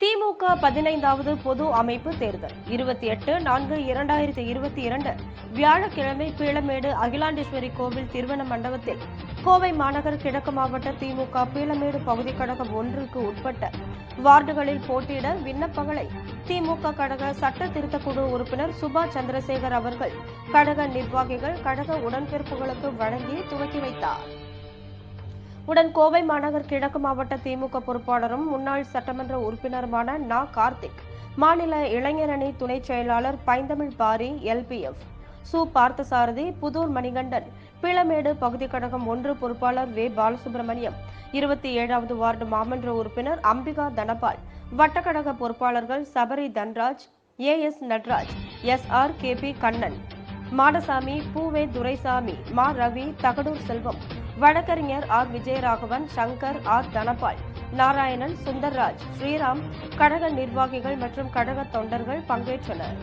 திமுக பதினைந்தாவது பொது அமைப்பு தேர்தல். இருபத்தி எட்டு நான்கு இரண்டாயிரத்தி இருபத்தி இரண்டு. வியாழக்கிழமை பீளமேடு அகிலாண்டேஸ்வரி கோவில் திருவண்ண மண்டபத்தில். கோவை மாநகர் கிழக்கு மாவட்ட திமுக பீளமேடு பகுதி கழகம் ஒன்றுக்கு உட்பட்ட வார்டுகளில் போட்டியிட விண்ணப்பங்களை திமுக கழக சட்ட திருத்த குழு உறுப்பினர் சுபா சந்திரசேகர் அவர்கள் கழக நிர்வாகிகள் கழக உடன்பிறப்புகளுக்கு வழங்கி துவக்கி வைத்தார். உடன் கோவை மாநகர் கிழக்கு மாவட்ட திமுக பொறுப்பாளரும் முன்னாள் சட்டமன்ற உறுப்பினருமான நா. கார்த்திக் மாநில இளைஞரணி துணைச் செயலாளர் பைந்தமிழ் பாரி எல்பிஎஃப் சு. பார்த்தசாரதி புதூர் மணிகண்டன் பிளமேடு பகுதி கழகம் ஒன்று பொறுப்பாளர் வே. பாலசுப்ரமணியம் இருபத்தி ஏழாவது வார்டு மாமன்ற உறுப்பினர் அம்பிகா தனபால் வட்டக்கழக பொறுப்பாளர்கள் Sabari Dhanraj A. S. Natraj S. R. K. P. Kannan. Madasamy பூவே துரைசாமி மா ரவி தகடூர் செல்வம் வழக்கறிஞர் ஆர் விஜயராகவன் சங்கர் ஆர் தனபால் நாராயணன் சுந்தர்ராஜ் ஸ்ரீராம் கழக நிர்வாகிகள் மற்றும் கழக தொண்டர்கள் பங்கேற்றனர்.